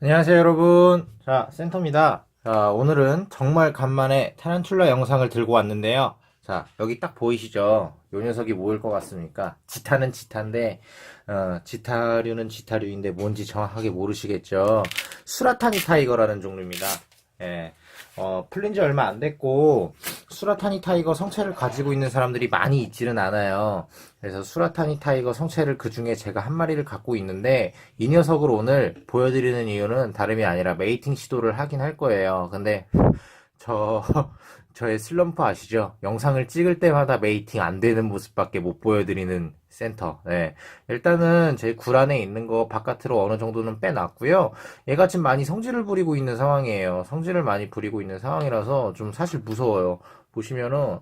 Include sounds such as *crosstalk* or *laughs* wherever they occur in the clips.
안녕하세요 여러분. 자 센터입니다. 자 오늘은 정말 간만에 타란툴라 영상을 들고 왔는데요. 자 여기 딱 보이시죠? 요 녀석이 뭐일 것 같습니까? 지타는 지타인데 어, 지타류는 지타류인데 뭔지 정확하게 모르시겠죠? 수라타니 타이거라는 종류입니다 예. 어, 풀린 지 얼마 안 됐고, 수라타니 타이거 성체를 가지고 있는 사람들이 많이 있지는 않아요. 그래서 수라타니 타이거 성체를 그 중에 제가 한 마리를 갖고 있는데, 이 녀석을 오늘 보여드리는 이유는 다름이 아니라 메이팅 시도를 하긴 할 거예요. 근데, 저, 저의 슬럼프 아시죠? 영상을 찍을 때마다 메이팅 안 되는 모습밖에 못 보여드리는 센터. 네. 일단은 제 굴안에 있는 거 바깥으로 어느 정도는 빼놨고요. 얘가 지금 많이 성질을 부리고 있는 상황이에요. 성질을 많이 부리고 있는 상황이라서 좀 사실 무서워요. 보시면은,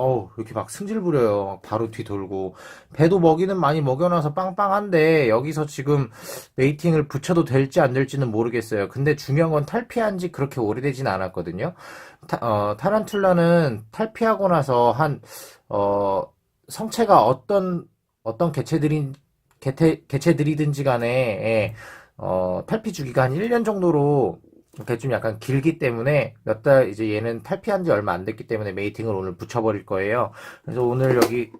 어우, 이렇게 막 승질 부려요. 막 바로 뒤 돌고. 배도 먹이는 많이 먹여놔서 빵빵한데, 여기서 지금 메이팅을 붙여도 될지 안 될지는 모르겠어요. 근데 중요한 건 탈피한 지 그렇게 오래되진 않았거든요. 타, 어, 타란툴라는 탈피하고 나서 한, 어, 성체가 어떤, 어떤 개체들인, 개체, 개체들이든지 간에, 예, 어, 탈피 주기가 한 1년 정도로 이렇게 좀 약간 길기 때문에 몇 달 이제 얘는 탈피한 지 얼마 안 됐기 때문에 메이팅을 오늘 붙여버릴 거예요. 그래서 오늘 여기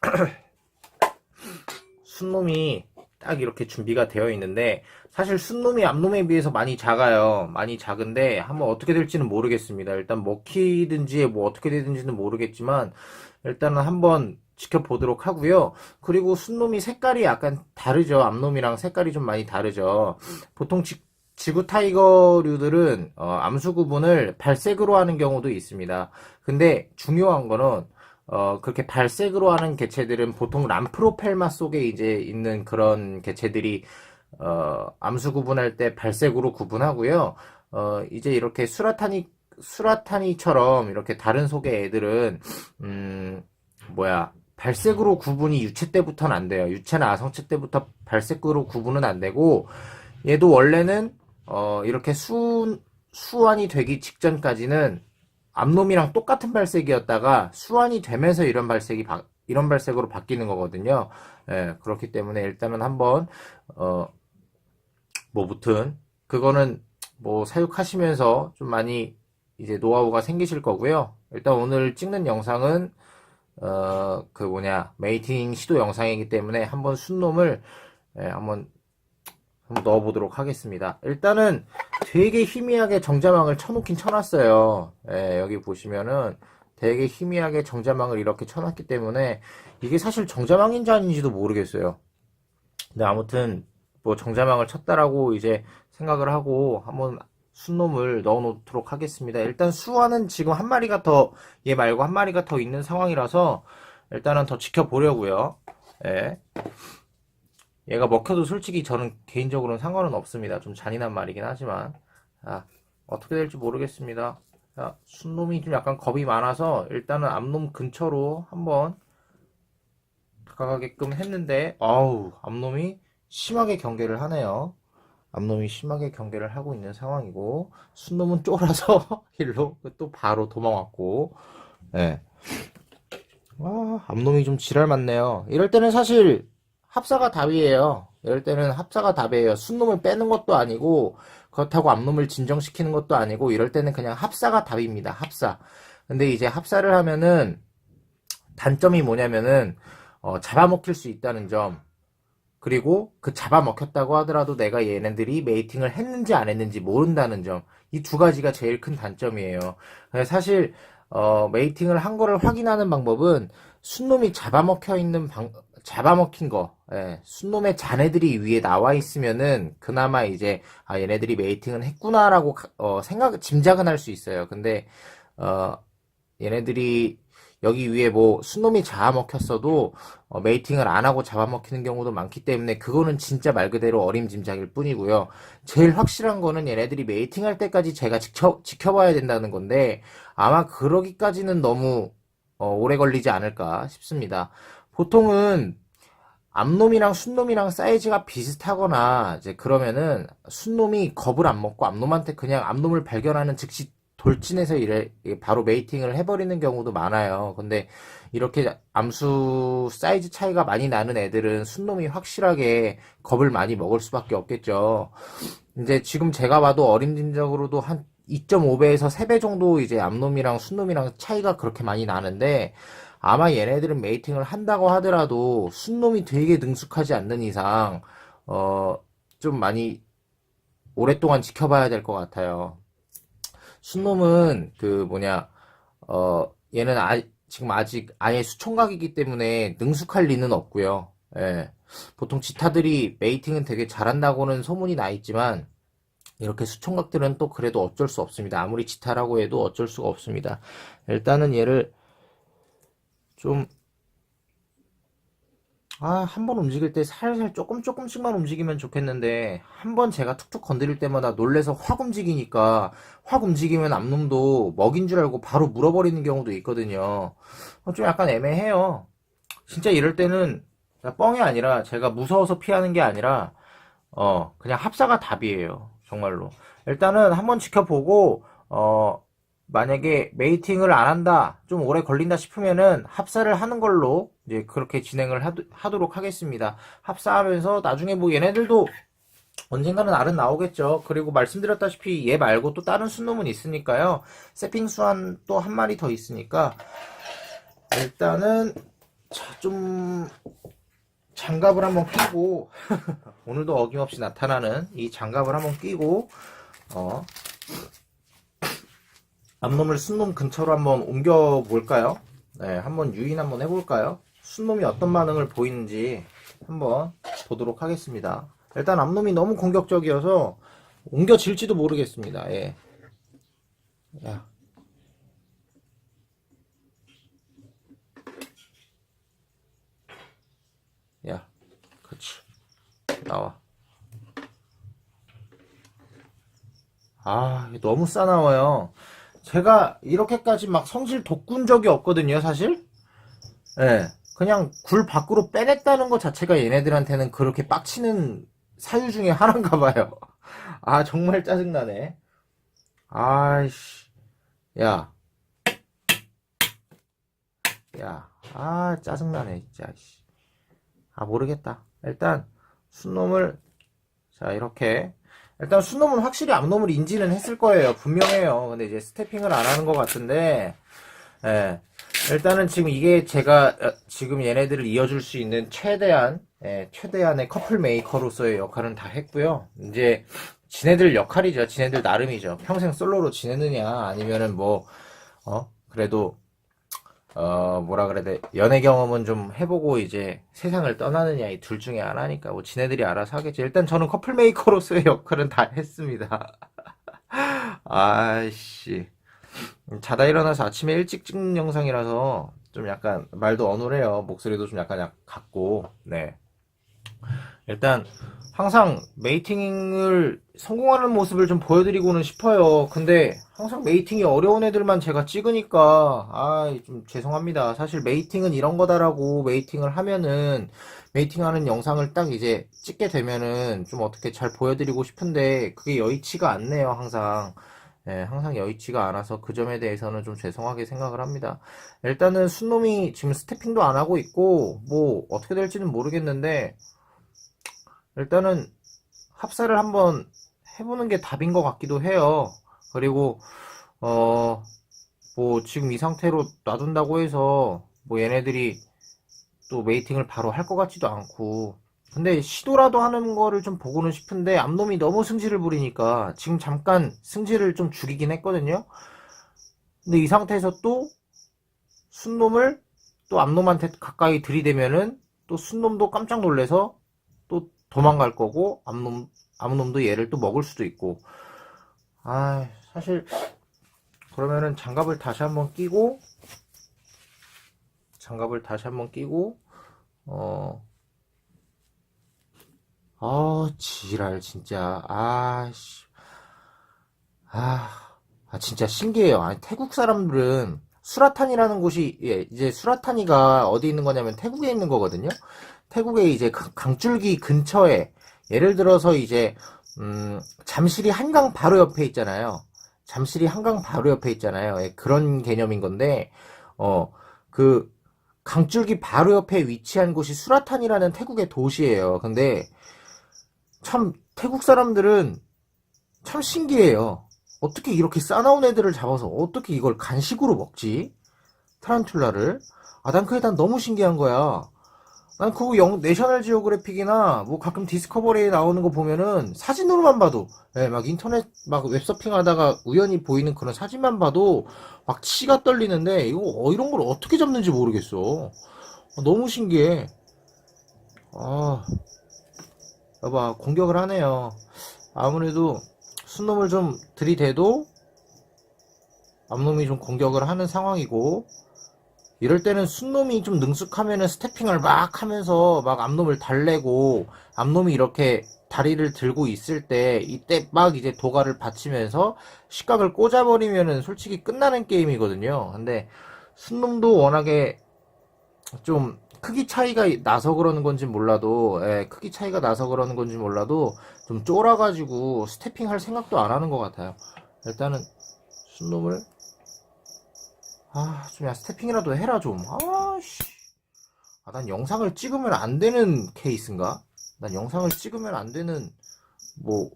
*clears throat* 순놈이 딱 이렇게 준비가 되어 있는데 사실 순놈이 암놈에 비해서 많이 작아요. 많이 작은데 한번 어떻게 될지는 모르겠습니다. 일단 먹히든지 뭐 어떻게 되든지는 모르겠지만 일단은 한번 지켜보도록 하고요. 그리고 순놈이 색깔이 약간 다르죠. 암놈이랑 색깔이 좀 많이 다르죠. 보통 지, 지구 타이거류들은 어, 암수 구분을 발색으로 하는 경우도 있습니다. 근데 중요한 거는 어, 그렇게 발색으로 하는 개체들은 보통 람프로펠마 속에 이제 있는 그런 개체들이 어, 암수 구분할 때 발색으로 구분하고요. 어, 이제 이렇게 수라타니 수라타니처럼 이렇게 다른 속의 애들은 음, 뭐야 발색으로 구분이 유체 때부터는 안 돼요. 유체나 아성체 때부터 발색으로 구분은 안 되고 얘도 원래는 어, 이렇게 수, 수완이 되기 직전까지는 암놈이랑 똑같은 발색이었다가 수완이 되면서 이런 발색이 바, 이런 발색으로 바뀌는 거거든요. 예, 그렇기 때문에 일단은 한번 어, 뭐 무튼 그거는 뭐 사육하시면서 좀 많이 이제 노하우가 생기실 거고요. 일단 오늘 찍는 영상은 어, 그 뭐냐 메이팅 시도 영상이기 때문에 한번 순놈을 예, 한번 한번 넣어보도록 하겠습니다. 일단은 되게 희미하게 정자망을 쳐놓긴 쳐놨어요. 예, 여기 보시면은 되게 희미하게 정자망을 이렇게 쳐놨기 때문에 이게 사실 정자망인지 아닌지도 모르겠어요. 근데 아무튼 뭐 정자망을 쳤다라고 이제 생각을 하고 한번 순놈을 넣어놓도록 하겠습니다. 일단 수화는 지금 한 마리가 더, 얘 말고 한 마리가 더 있는 상황이라서 일단은 더 지켜보려고요. 예. 얘가 먹혀도 솔직히 저는 개인적으로는 상관은 없습니다. 좀 잔인한 말이긴 하지만. 아, 어떻게 될지 모르겠습니다. 자, 순놈이 좀 약간 겁이 많아서 일단은 암놈 근처로 한번 다가가게끔 했는데, 아우, 암놈이 심하게 경계를 하네요. 암놈이 심하게 경계를 하고 있는 상황이고, 순놈은 쫄아서 *laughs* 일로 또 바로 도망왔고, 예. 아, 암놈이 좀 지랄 많네요. 이럴 때는 사실 합사가 답이에요. 이럴 때는 합사가 답이에요. 순놈을 빼는 것도 아니고 그렇다고 앞놈을 진정시키는 것도 아니고 이럴 때는 그냥 합사가 답입니다. 합사. 근데 이제 합사를 하면은 단점이 뭐냐면은 어, 잡아먹힐 수 있다는 점. 그리고 그 잡아먹혔다고 하더라도 내가 얘네들이 메이팅을 했는지 안 했는지 모른다는 점. 이 두 가지가 제일 큰 단점이에요. 사실 어, 메이팅을 한 거를 확인하는 방법은 순놈이 잡아먹혀 있는 방, 잡아먹힌 거, 예, 순놈의 자네들이 위에 나와 있으면은 그나마 이제 아 얘네들이 메이팅은 했구나라고 어, 생각 짐작은 할 수 있어요. 근데 어, 얘네들이 여기 위에 뭐 순놈이 잡아먹혔어도 어, 메이팅을 안 하고 잡아먹히는 경우도 많기 때문에 그거는 진짜 말 그대로 어림짐작일 뿐이고요. 제일 확실한 거는 얘네들이 메이팅할 때까지 제가 지켜 지켜봐야 된다는 건데 아마 그러기까지는 너무 어, 오래 걸리지 않을까 싶습니다. 보통은 암놈이랑 순놈이랑 사이즈가 비슷하거나 이제 그러면은 순놈이 겁을 안 먹고 암놈한테 그냥 암놈을 발견하는 즉시 돌진해서 이래 바로 메이팅을 해버리는 경우도 많아요. 근데 이렇게 암수 사이즈 차이가 많이 나는 애들은 순놈이 확실하게 겁을 많이 먹을 수밖에 없겠죠. 이제 지금 제가 봐도 어림짐작으로도 한 2.5배에서 3배 정도 이제 암놈이랑 순놈이랑 차이가 그렇게 많이 나는데 아마 얘네들은 메이팅을 한다고 하더라도 순놈이 되게 능숙하지 않는 이상 어 좀 많이 오랫동안 지켜봐야 될 것 같아요. 순놈은 그 뭐냐 어 얘는 아, 지금 아직 아예 수총각이기 때문에 능숙할 리는 없고요. 예. 보통 지타들이 메이팅은 되게 잘한다고는 소문이 나 있지만 이렇게 수총각들은 또 그래도 어쩔 수 없습니다. 아무리 지타라고 해도 어쩔 수가 없습니다. 일단은 얘를 좀 아, 한 번 움직일 때 살살 조금 조금씩만 움직이면 좋겠는데, 한 번 제가 툭툭 건드릴 때마다 놀래서 확 움직이니까, 확 움직이면 앞놈도 먹인 줄 알고 바로 물어버리는 경우도 있거든요. 어, 좀 약간 애매해요. 진짜 이럴 때는, 뻥이 아니라, 제가 무서워서 피하는 게 아니라, 어, 그냥 합사가 답이에요. 정말로. 일단은 한번 지켜보고, 어, 만약에 메이팅을 안 한다, 좀 오래 걸린다 싶으면은 합사를 하는 걸로 이제 그렇게 진행을 하도, 록 하겠습니다. 합사하면서 나중에 뭐 얘네들도 언젠가는 알은 나오겠죠. 그리고 말씀드렸다시피 얘 말고 또 다른 순놈은 있으니까요. 세핑수한 또 한 마리 더 있으니까 일단은 자, 좀 장갑을 한번 끼고 *laughs* 오늘도 어김없이 나타나는 이 장갑을 한번 끼고 어 앞놈을 순놈 근처로 한번 옮겨 볼까요? 네, 한번 유인 한번 해볼까요? 순놈이 어떤 반응을 보이는지 한번 보도록 하겠습니다. 일단 앞놈이 너무 공격적이어서 옮겨질지도 모르겠습니다. 예. 야. 야, 그렇지. 나와. 아, 너무 싸나워요. 제가 이렇게까지 막 성질 돋군 적이 없거든요, 사실. 예. 네, 그냥 굴 밖으로 빼냈다는 것 자체가 얘네들한테는 그렇게 빡치는 사유 중에 하나인가 봐요. *laughs* 아, 정말 짜증나네. 아이씨. 야. 야. 아, 짜증나네, 진짜. 아, 모르겠다. 일단, 순놈을, 자, 이렇게 일단 수놈은 확실히 암놈을 인지는 했을 거예요. 분명해요. 근데 이제 스태핑을 안 하는 것 같은데, 예. 일단은 지금 이게 제가 어, 지금 얘네들을 이어줄 수 있는 최대한, 예, 최대한의 커플 메이커로서의 역할은 다 했고요. 이제 지네들 역할이죠. 지네들 나름이죠. 평생 솔로로 지내느냐, 아니면은 뭐, 어, 그래도 어, 뭐라 그래야 돼. 연애 경험은 좀 해보고 이제 세상을 떠나느냐, 이 둘 중에 하나니까, 뭐, 지네들이 알아서 하겠지. 일단 저는 커플 메이커로서의 *laughs* 역할은 다 했습니다. *laughs* 아이씨. 자다 일어나서 아침에 일찍 찍는 영상이라서 좀 약간 말도 어눌해요. 목소리도 좀 약간 약 같고, 네. 일단, 항상 메이팅을 성공하는 모습을 좀 보여드리고는 싶어요. 근데 항상 메이팅이 어려운 애들만 제가 찍으니까 아 좀 죄송합니다. 사실 메이팅은 이런 거다라고 메이팅을 하면은 메이팅하는 영상을 딱 이제 찍게 되면은 좀 어떻게 잘 보여드리고 싶은데 그게 여의치가 않네요. 항상 예, 항상 여의치가 않아서 그 점에 대해서는 좀 죄송하게 생각을 합니다. 일단은 순놈이 지금 스태핑도 안 하고 있고 뭐 어떻게 될지는 모르겠는데 일단은 합사를 한번 해보는 게 답인 것 같기도 해요. 그리고 어 뭐 지금 이 상태로 놔둔다고 해서 뭐 얘네들이 또 메이팅을 바로 할 것 같지도 않고 근데 시도라도 하는 거를 좀 보고는 싶은데 암놈이 너무 승질을 부리니까 지금 잠깐 승질을 좀 죽이긴 했거든요. 근데 이 상태에서 또 순놈을 또 암놈한테 가까이 들이대면은 또 순놈도 깜짝 놀래서 또 도망갈 거고 암놈 암놈도 얘를 또 먹을 수도 있고 아 사실 그러면은 장갑을 다시 한번 끼고 장갑을 다시 한번 끼고 어 아, 지랄, 진짜. 아씨. 아, 아, 진짜 신기해요. 아니, 태국 사람들은 수라탄이라는 곳이, 예, 이제 수라탄이가 어디 있는 거냐면 태국에 있는 거거든요. 태국의 이제 강줄기 근처에 예를 들어서 이제 음, 잠실이 한강 바로 옆에 있잖아요. 잠실이 한강 바로 옆에 있잖아요. 예, 그런 개념인 건데, 어, 그, 강줄기 바로 옆에 위치한 곳이 수라탄이라는 태국의 도시예요. 근데, 참, 태국 사람들은 참 신기해요. 어떻게 이렇게 싸나운 애들을 잡아서 어떻게 이걸 간식으로 먹지? 타란툴라를. 아, 난 그게 난 너무 신기한 거야. 난 그거 영, 내셔널 지오그래픽이나 뭐 가끔 디스커버리에 나오는 거 보면은 사진으로만 봐도, 예, 막 인터넷 막 웹서핑 하다가 우연히 보이는 그런 사진만 봐도 막 치가 떨리는데 이거 어, 이런 걸 어떻게 잡는지 모르겠어. 아, 너무 신기해. 아, 여봐, 공격을 하네요. 아무래도 순놈을 좀 들이대도 앞놈이 좀 공격을 하는 상황이고 이럴 때는 순놈이 좀 능숙하면은 스태핑을 막 하면서 막 앞놈을 달래고 앞놈이 이렇게 다리를 들고 있을 때 이때 막 이제 도가를 받치면서 식각을 꽂아버리면은 솔직히 끝나는 게임이거든요. 근데 순놈도 워낙에 좀 크기 차이가 나서 그러는 건지 몰라도 예, 크기 차이가 나서 그러는 건지 몰라도 좀 쫄아가지고 스태핑 할 생각도 안 하는 것 같아요. 일단은 순놈을 아, 좀, 야, 스태핑이라도 해라, 좀. 아, 씨. 아, 난 영상을 찍으면 안 되는 케이스인가? 난 영상을 찍으면 안 되는, 뭐,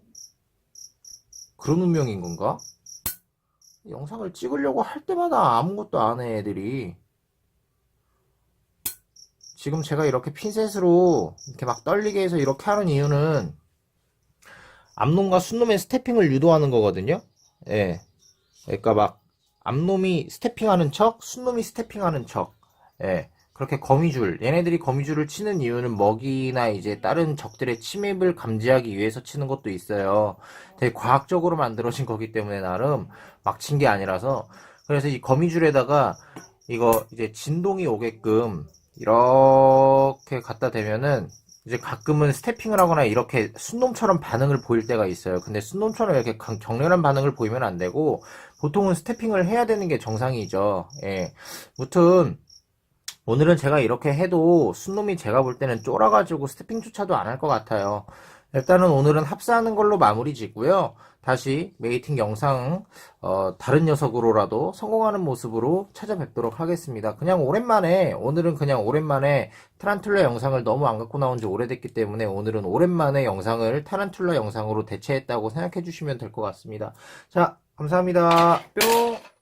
그런 운명인 건가? 영상을 찍으려고 할 때마다 아무것도 안 해, 애들이. 지금 제가 이렇게 핀셋으로 이렇게 막 떨리게 해서 이렇게 하는 이유는 앞놈과 순놈의 스태핑을 유도하는 거거든요. 예. 그러니까 막 앞놈이 스태핑하는 척, 순놈이 스태핑하는 척. 예. 그렇게 거미줄, 얘네들이 거미줄을 치는 이유는 먹이나 이제 다른 적들의 침입을 감지하기 위해서 치는 것도 있어요. 되게 과학적으로 만들어진 거기 때문에 나름 막 친 게 아니라서. 그래서 이 거미줄에다가 이거 이제 진동이 오게끔 이렇게 갖다 대면은 이제 가끔은 스태핑을 하거나 이렇게 순놈처럼 반응을 보일 때가 있어요. 근데 순놈처럼 이렇게 강- 격렬한 반응을 보이면 안 되고 보통은 스태핑을 해야 되는 게 정상이죠. 예. 무튼 오늘은 제가 이렇게 해도 순놈이 제가 볼 때는 쫄아가지고 스태핑조차도 안 할 것 같아요. 일단은 오늘은 합사하는 걸로 마무리 짓고요. 다시 메이팅 영상 어, 다른 녀석으로라도 성공하는 모습으로 찾아뵙도록 하겠습니다. 그냥 오랜만에 오늘은 그냥 오랜만에 타란툴라 영상을 너무 안 갖고 나온 지 오래됐기 때문에 오늘은 오랜만에 영상을 타란툴라 영상으로 대체했다고 생각해 주시면 될 것 같습니다. 자, 감사합니다. 뿅!